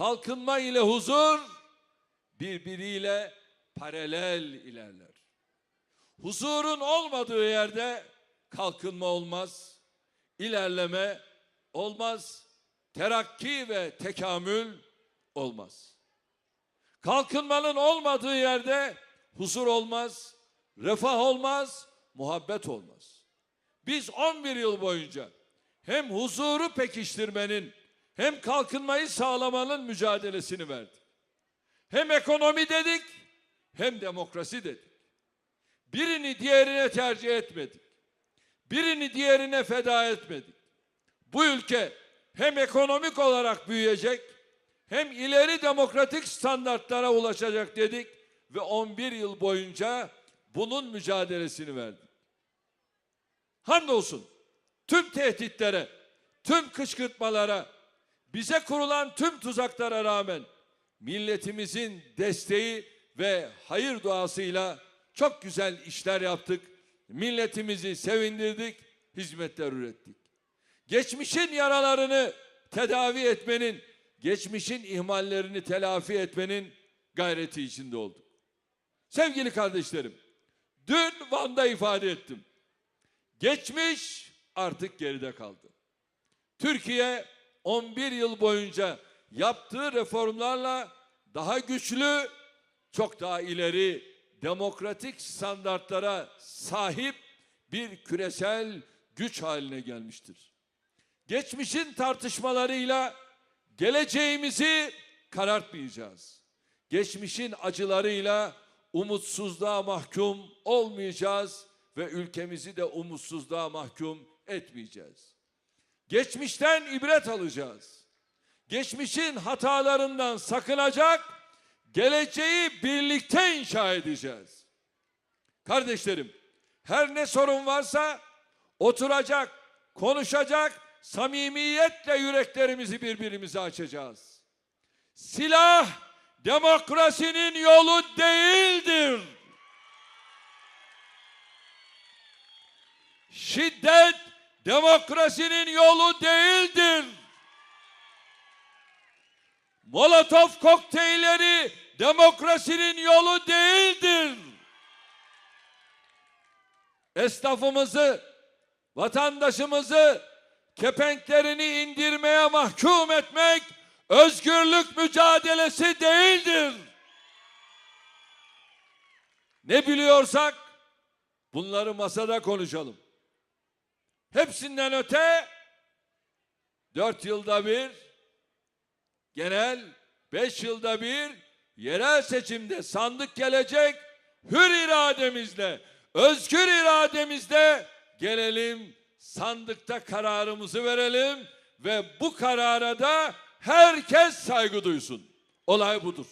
kalkınma ile huzur birbiriyle paralel ilerler. Huzurun olmadığı yerde kalkınma olmaz, ilerleme olmaz, terakki ve tekamül olmaz. Kalkınmanın olmadığı yerde huzur olmaz, refah olmaz, muhabbet olmaz. Biz 11 yıl boyunca hem huzuru pekiştirmenin hem kalkınmayı sağlamanın mücadelesini verdik. Hem ekonomi dedik hem demokrasi dedik. Birini diğerine tercih etmedik. Birini diğerine feda etmedik. Bu ülke hem ekonomik olarak büyüyecek hem ileri demokratik standartlara ulaşacak dedik ve 11 yıl boyunca bunun mücadelesini verdik. Hamdolsun tüm tehditlere, tüm kışkırtmalara, bize kurulan tüm tuzaklara rağmen milletimizin desteği ve hayır duasıyla çok güzel işler yaptık. Milletimizi sevindirdik, hizmetler ürettik. Geçmişin yaralarını tedavi etmenin, geçmişin ihmallerini telafi etmenin gayreti içinde olduk. Sevgili kardeşlerim, dün Van'da ifade ettim. Geçmiş artık geride kaldı. Türkiye 11 yıl boyunca yaptığı reformlarla daha güçlü, çok daha ileri demokratik standartlara sahip bir küresel güç haline gelmiştir. Geçmişin tartışmalarıyla geleceğimizi karartmayacağız. Geçmişin acılarıyla umutsuzluğa mahkum olmayacağız ve ülkemizi de umutsuzluğa mahkum etmeyeceğiz. Geçmişten ibret alacağız. Geçmişin hatalarından sakınacak, geleceği birlikte inşa edeceğiz. Kardeşlerim, her ne sorun varsa oturacak, konuşacak, samimiyetle yüreklerimizi birbirimize açacağız. Silah demokrasinin yolu değildir. Şiddet demokrasinin yolu değildir. Molotov kokteylleri demokrasinin yolu değildir. Esnafımızı, vatandaşımızı kepenklerini indirmeye mahkum etmek özgürlük mücadelesi değildir. Ne biliyorsak bunları masada konuşalım. Hepsinden öte dört yılda bir genel beş yılda bir yerel seçimde sandık gelecek hür irademizle özgür irademizle gelelim sandıkta kararımızı verelim ve bu karara da herkes saygı duysun. Olay budur.